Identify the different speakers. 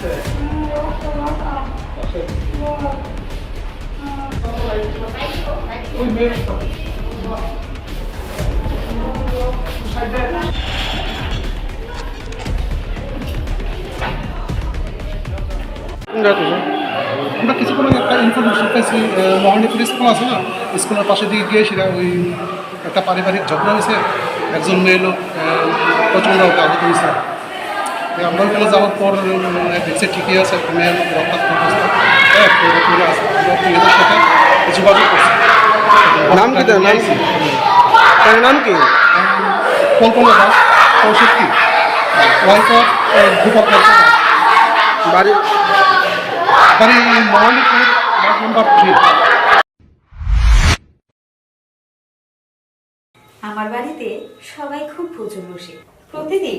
Speaker 1: আমরা কিছুক্ষণ একটা ইনফরমেশন পাইছি মহানীপুর স্কুল আছে না? স্কুলের পাশে দিকে গিয়ে সেটা ওই একটা পারিবারিক ঝগড়া হয়েছে। একজন মেয়ে লোক প্রচণ্ড আহত হয়েছে। ওখানে যাওয়ার পর মানে দেখছি ঠিকই আছে মেয়ের রক্তাক্ত অবস্থা। হ্যাঁ পুরো পুরো আছে আমরা সাথে যোগাযোগ করছি
Speaker 2: নাম কি তার? নাম কি? তার নাম? কি?
Speaker 1: কল্পনা দাস ওয়াইফ অফ ভূপক
Speaker 2: বাড়ি?
Speaker 1: বাড়ি মহানীপুর নাম্বার থ্রি।
Speaker 3: আমার বাড়িতে সবাই খুব ভোজন বসে। প্রতিদিন